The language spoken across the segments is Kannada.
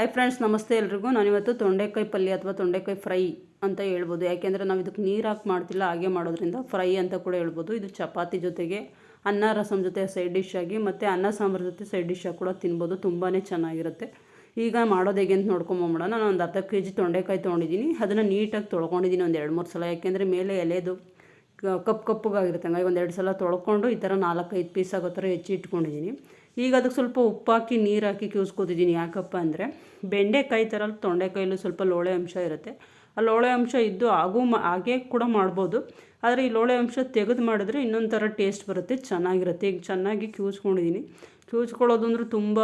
ಹಾಯ್ ಫ್ರೆಂಡ್ಸ್ ನಮಸ್ತೆ ಎಲ್ರಿಗೂ. ನಾನಿವತ್ತು ತೊಂಡೆಕಾಯಿ ಪಲ್ಯ ಅಥವಾ ತೊಂಡೆಕಾಯಿ ಫ್ರೈ ಅಂತ ಹೇಳ್ಬೋದು. ಯಾಕೆಂದರೆ ನಾವು ಇದಕ್ಕೆ ನೀರು ಹಾಕಿ ಮಾಡ್ತಿಲ್ಲ, ಹಾಗೆ ಮಾಡೋದ್ರಿಂದ ಫ್ರೈ ಅಂತ ಕೂಡ ಹೇಳ್ಬೋದು. ಇದು ಚಪಾತಿ ಜೊತೆಗೆ ಅನ್ನ, ರಸಮ್ ಜೊತೆ ಸೈಡ್ ಡಿಶ್ ಆಗಿ ಮತ್ತು ಅನ್ನ, ಸಾಂಬಾರು ಜೊತೆ ಸೈಡ್ ಡಿಶ್ ಆಗಿ ಕೂಡ ತಿನ್ಬೋದು. ತುಂಬಾ ಚೆನ್ನಾಗಿರುತ್ತೆ. ಈಗ ಮಾಡೋದು ಹೇಗೆ ಅಂತ ನೋಡ್ಕೊಂಬೋಣ ನಾನು ಒಂದು ಅರ್ಧ ಕೆ ಜಿ ತೊಂಡೆಕಾಯಿ ತೊಗೊಂಡಿದ್ದೀನಿ. ಅದನ್ನು ನೀಟಾಗಿ ತೊಳ್ಕೊಂಡಿದ್ದೀನಿ ಒಂದು ಎರಡು ಮೂರು ಸಲ. ಯಾಕೆಂದರೆ ಮೇಲೆ ಎಲೆದು ಕಪ್ಪು ಕಪ್ಪಗಾಗಿರುತ್ತೆ. ಹಂಗಾಗಿ ಒಂದು ಎರಡು ಸಲ ತೊಳ್ಕೊಂಡು ಈ ಥರ ನಾಲ್ಕೈದು ಪೀಸ್ ಆಗೋ ಥರ ಹೆಚ್ಚಿ ಇಟ್ಕೊಂಡಿದ್ದೀನಿ. ಈಗ ಅದಕ್ಕೆ ಸ್ವಲ್ಪ ಉಪ್ಪು ಹಾಕಿ, ನೀರು ಹಾಕಿ ಕ್ಯೂಸ್ಕೊತಿದ್ದೀನಿ ಯಾಕಪ್ಪ ಅಂದರೆ ಬೆಂಡೆಕಾಯಿ ಥರ ತೊಂಡೆಕಾಯಲ್ಲೂ ಸ್ವಲ್ಪ ಲೋಳೆ ಅಂಶ ಇರುತ್ತೆ. ಆ ಲೋಳೆ ಅಂಶ ಇದ್ದು ಆಗೂ ಹಾಗೆ ಕೂಡ ಮಾಡ್ಬೋದು. ಆದರೆ ಈ ಲೋಳೆ ಅಂಶ ತೆಗೆದು ಮಾಡಿದ್ರೆ ಇನ್ನೊಂದು ಥರ ಟೇಸ್ಟ್ ಬರುತ್ತೆ, ಚೆನ್ನಾಗಿರುತ್ತೆ. ಈಗ ಚೆನ್ನಾಗಿ ಕ್ಯೂಸ್ಕೊಂಡಿದ್ದೀನಿ ಕ್ಯೂಚ್ಕೊಳ್ಳೋದು ಅಂದರೆ ತುಂಬ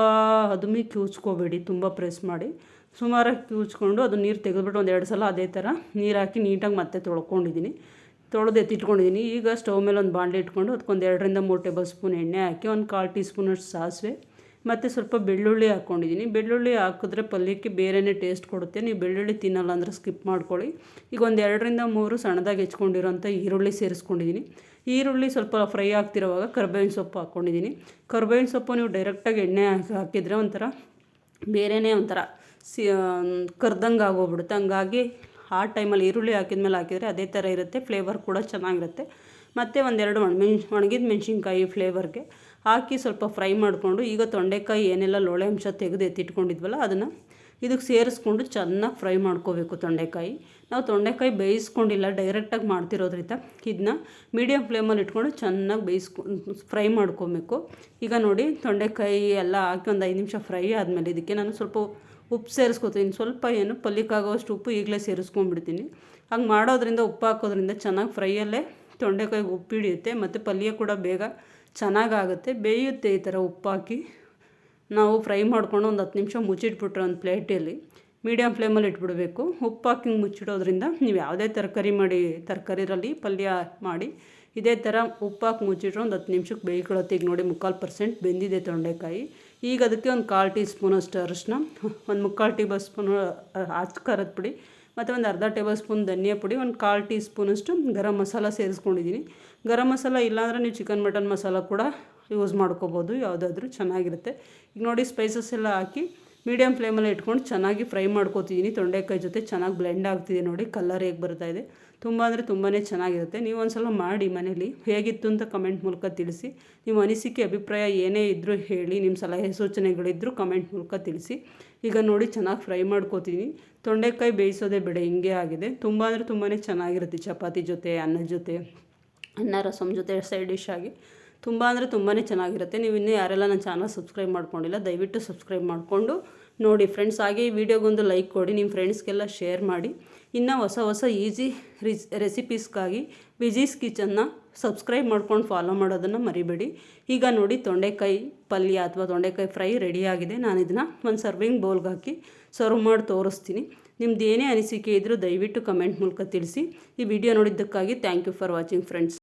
ಅದುಮಿ ಕ್ಯೂಚ್ಕೋಬೇಡಿ ತುಂಬ ಪ್ರೆಸ್ ಮಾಡಿ. ಸುಮಾರಾಗಿ ಕ್ಯೂಚ್ಕೊಂಡು ಅದು ನೀರು ತೆಗೆದುಬಿಟ್ಟು ಒಂದು ಎರಡು ಸಲ ಅದೇ ಥರ ನೀರು ಹಾಕಿ ನೀಟಾಗಿ ಮತ್ತೆ ತೊಳ್ಕೊಂಡಿದ್ದೀನಿ. ತೊಳೆದು ಎತ್ತಿಟ್ಕೊಂಡಿದ್ದೀನಿ ಈಗ ಸ್ಟವ್ ಮೇಲೆ ಒಂದು ಬಾಣಲೆ ಇಟ್ಕೊಂಡು ಅದಕ್ಕೊಂದು ಎರಡರಿಂದ ಮೂರು ಟೇಬಲ್ ಸ್ಪೂನ್ ಎಣ್ಣೆ ಹಾಕಿ ಒಂದು ಕಾಲು ಟೀ ಸ್ಪೂನಷ್ಟು ಸಾಸಿವೆ ಮತ್ತು ಸ್ವಲ್ಪ ಬೆಳ್ಳುಳ್ಳಿ ಹಾಕ್ಕೊಂಡಿದ್ದೀನಿ ಬೆಳ್ಳುಳ್ಳಿ ಹಾಕಿದ್ರೆ ಪಲ್ಯಕ್ಕೆ ಬೇರೆಯೇ ಟೇಸ್ಟ್ ಕೊಡುತ್ತೆ. ನೀವು ಬೆಳ್ಳುಳ್ಳಿ ತಿನ್ನಲ್ಲ ಅಂದರೆ ಸ್ಕಿಪ್ ಮಾಡ್ಕೊಳ್ಳಿ. ಈಗ ಒಂದು ಎರಡರಿಂದ ಮೂರು ಸಣ್ಣದಾಗಿ ಹೆಚ್ಕೊಂಡಿರೋಂಥ ಈರುಳ್ಳಿ ಸೇರಿಸ್ಕೊಂಡಿದ್ದೀನಿ ಈರುಳ್ಳಿ ಸ್ವಲ್ಪ ಫ್ರೈ ಆಗ್ತಿರುವಾಗ ಕರ್ಬೇವಿನ ಸೊಪ್ಪು ಹಾಕ್ಕೊಂಡಿದ್ದೀನಿ ಕರ್ಬೇವಿನ ಸೊಪ್ಪು ನೀವು ಡೈರೆಕ್ಟಾಗಿ ಎಣ್ಣೆ ಹಾಕಿ ಹಾಕಿದರೆ ಒಂಥರ ಬೇರೆಯೇ ಒಂಥರ ಸಿ ಕರ್ದಂಗೆ ಆಗೋಗ್ಬಿಡುತ್ತೆ. ಹಂಗಾಗಿ ಆ ಟೈಮಲ್ಲಿ ಈರುಳ್ಳಿ ಹಾಕಿದ್ಮೇಲೆ ಹಾಕಿದರೆ ಅದೇ ಥರ ಇರುತ್ತೆ ಫ್ಲೇವರ್ ಕೂಡ ಚೆನ್ನಾಗಿರುತ್ತೆ. ಮತ್ತು ಒಂದೆರಡು ಒಣಮೆಣ್ ಒಣಗಿದ ಮೆಣಸಿನ್ಕಾಯಿ ಫ್ಲೇವರ್ಗೆ ಹಾಕಿ ಸ್ವಲ್ಪ ಫ್ರೈ ಮಾಡಿಕೊಂಡು, ಈಗ ತೊಂಡೆಕಾಯಿ ಏನೆಲ್ಲ ಲೋಳೆ ಅಂಶ ತೆಗೆದು ಎತ್ತಿಟ್ಕೊಂಡಿದ್ವಲ್ಲ ಅದನ್ನು ಇದಕ್ಕೆ ಸೇರಿಸ್ಕೊಂಡು ಚೆನ್ನಾಗಿ ಫ್ರೈ ಮಾಡ್ಕೋಬೇಕು ತೊಂಡೆಕಾಯಿ. ನಾವು ತೊಂಡೆಕಾಯಿ ಬೇಯಿಸ್ಕೊಂಡಿಲ್ಲ ಡೈರೆಕ್ಟಾಗಿ ಮಾಡ್ತಿರೋದ್ರಿಂದ ಇದನ್ನ ಮೀಡಿಯಮ್ ಫ್ಲೇಮಲ್ಲಿ ಇಟ್ಕೊಂಡು ಚೆನ್ನಾಗಿ ಬೇಯಿಸ್ಕೊ ಫ್ರೈ ಮಾಡ್ಕೊಬೇಕು. ಈಗ ನೋಡಿ ತೊಂಡೆಕಾಯಿ ಎಲ್ಲ ಹಾಕಿ ಒಂದು ಐದು ನಿಮಿಷ ಫ್ರೈ ಆದಮೇಲೆ ಇದಕ್ಕೆ ನಾನು ಸ್ವಲ್ಪ ಉಪ್ಪು ಸೇರಿಸ್ಕೊತೀನಿ. ಸ್ವಲ್ಪ ಏನು ಪಲ್ಯಕ್ಕಾಗೋಷ್ಟು ಉಪ್ಪು ಈಗಲೇ ಸೇರಿಸ್ಕೊಂಡ್ಬಿಡ್ತೀನಿ. ಹಂಗೆ ಮಾಡೋದ್ರಿಂದ ಉಪ್ಪು ಹಾಕೋದ್ರಿಂದ ಚೆನ್ನಾಗಿ ಫ್ರೈಯಲ್ಲೇ ತೊಂಡೆಕಾಯಿಗೆ ಉಪ್ಪು ಹಿಡಿಯುತ್ತೆ ಮತ್ತು ಪಲ್ಯ ಕೂಡ ಬೇಗ ಚೆನ್ನಾಗಾಗುತ್ತೆ. ಬೇಯುತ್ತೆ ಈ ಥರ ಉಪ್ಪು ಹಾಕಿ. ನಾವು ಫ್ರೈ ಮಾಡ್ಕೊಂಡು ಒಂದು ಹತ್ತು ನಿಮಿಷ ಮುಚ್ಚಿಟ್ಬಿಟ್ರೆ ಒಂದು ಪ್ಲೇಟಲ್ಲಿ ಮೀಡಿಯಮ್ ಫ್ಲೇಮಲ್ಲಿ ಇಟ್ಬಿಡಬೇಕು. ಉಪ್ಪು ಹಾಕಿ ಮುಚ್ಚಿಡೋದ್ರಿಂದ ನೀವು ಯಾವುದೇ ತರಕಾರಿ ಮಾಡಿ ತರಕಾರಿರಲ್ಲಿ ಪಲ್ಯ ಮಾಡಿ ಇದೇ ಥರ ಉಪ್ಪು ಹಾಕಿ ಮುಚ್ಚಿಟ್ರೆ ಒಂದು ಹತ್ತು ನಿಮಿಷಕ್ಕೆ ಬೇಯ್ಕೊಳ್ಳುತ್ತೆ. ಈಗ ನೋಡಿ ಮುಕ್ಕಾಲು ಪರ್ಸೆಂಟ್ ಬೆಂದಿದೆ ತೊಂಡೆಕಾಯಿ. ಈಗ ಅದಕ್ಕೆ ಒಂದು ಕಾಲು ಟೀ ಸ್ಪೂನಷ್ಟು ಅರಶಿನ, ಒಂದು ಮುಕ್ಕಾಲು ಟೇಬಲ್ ಸ್ಪೂನ್ ಅಚ್ಚ ಖಾರದ ಪುಡಿ ಮತ್ತು ಒಂದು ಅರ್ಧ ಟೇಬಲ್ ಸ್ಪೂನ್ ಧನಿಯಾ ಪುಡಿ, ಒಂದು ಕಾಲು ಟೀ ಸ್ಪೂನಷ್ಟು ಗರಂ ಮಸಾಲ ಸೇರಿಸ್ಕೊಂಡಿದ್ದೀನಿ. ಗರಂ ಮಸಾಲ ಇಲ್ಲಾಂದರೆ ನೀವು ಚಿಕನ್, ಮಟನ್ ಮಸಾಲ ಕೂಡ ಯೂಸ್ ಮಾಡ್ಕೋಬೋದು, ಯಾವುದಾದ್ರೂ ಚೆನ್ನಾಗಿರುತ್ತೆ. ಈಗ ನೋಡಿ ಸ್ಪೈಸಸ್ ಎಲ್ಲ ಹಾಕಿ ಮೀಡಿಯಮ್ ಫ್ಲೇಮಲ್ಲಿ ಇಟ್ಕೊಂಡು ಚೆನ್ನಾಗಿ ಫ್ರೈ ಮಾಡ್ಕೋತಿದ್ದೀನಿ ತೊಂಡೆಕಾಯಿ ಜೊತೆ ಚೆನ್ನಾಗಿ ಬ್ಲೆಂಡ್ ಆಗ್ತಿದೆ ನೋಡಿ ಕಲರ್ ಹೇಗೆ ಬರ್ತಾ ಇದೆ. ತುಂಬ ಅಂದರೆ ತುಂಬಾ ಚೆನ್ನಾಗಿರುತ್ತೆ. ನೀವು ಒಂದು ಸಲ ಮಾಡಿ ಮನೇಲಿ, ಹೇಗಿತ್ತು ಅಂತ ಕಮೆಂಟ್ ಮೂಲಕ ತಿಳಿಸಿ. ನಿಮ್ಮ ಅನಿಸಿಕೆ, ಅಭಿಪ್ರಾಯ ಏನೇ ಇದ್ದರೂ ಹೇಳಿ, ನಿಮ್ಮ ಸಲಹೆ ಸೂಚನೆಗಳಿದ್ದರೂ ಕಮೆಂಟ್ ಮೂಲಕ ತಿಳಿಸಿ. ಈಗ ನೋಡಿ, ಚೆನ್ನಾಗಿ ಫ್ರೈ ಮಾಡ್ಕೋತೀನಿ ತೊಂಡೆಕಾಯಿ ಬೇಯಿಸೋದೇ ಬೇಡ, ಹಿಂಗೆ ಆಗಿದೆ. ತುಂಬ ಅಂದರೆ ತುಂಬಾ ಚೆನ್ನಾಗಿರುತ್ತೆ. ಚಪಾತಿ ಜೊತೆ ಅನ್ನದ ಜೊತೆ, ಅನ್ನ ರಸಮ್ ಜೊತೆ ಸೈಡ್ ಡಿಶ್ ಆಗಿ. ತುಂಬ ಅಂದರೆ ತುಂಬಾ ಚೆನ್ನಾಗಿರುತ್ತೆ. ನೀವು ಇನ್ನೂ ಯಾರೆಲ್ಲ ನನ್ನ ಚಾನಲ್ ಸಬ್ಸ್ಕ್ರೈಬ್ ಮಾಡ್ಕೊಂಡಿಲ್ಲ, ದಯವಿಟ್ಟು ಸಬ್ಸ್ಕ್ರೈಬ್ ಮಾಡಿಕೊಂಡು ನೋಡಿ ಫ್ರೆಂಡ್ಸ್, ಹಾಗೆ ಈ ವಿಡಿಯೋಗೊಂದು ಲೈಕ್ ಕೊಡಿ, ನಿಮ್ಮ ಫ್ರೆಂಡ್ಸ್ಗೆಲ್ಲ ಶೇರ್ ಮಾಡಿ. ಇನ್ನು ಹೊಸ ಹೊಸ ಈಸಿ ರಿಸ್, ರೆಸಿಪೀಸ್ಗಾಗಿ ವಿಜೀಸ್ ಕಿಚನ್ನ ಸಬ್ಸ್ಕ್ರೈಬ್ ಮಾಡ್ಕೊಂಡು ಫಾಲೋ ಮಾಡೋದನ್ನು ಮರಿಬೇಡಿ. ಈಗ ನೋಡಿ ತೊಂಡೆಕಾಯಿ ಪಲ್ಯ ಅಥವಾ ತೊಂಡೆಕಾಯಿ ಫ್ರೈ ರೆಡಿಯಾಗಿದೆ ನಾನು ಇದನ್ನು ಒಂದು ಸರ್ವಿಂಗ್ ಬೌಲ್ಗೆ ಹಾಕಿ ಸರ್ವ್ ಮಾಡಿ ತೋರಿಸ್ತೀನಿ. ನಿಮ್ದು ಅನಿಸಿಕೆ ಇದ್ದರೂ ದಯವಿಟ್ಟು ಕಮೆಂಟ್ ಮೂಲಕ ತಿಳಿಸಿ. ಈ video ನೋಡಿದ್ದಕ್ಕಾಗಿ thank you for watching friends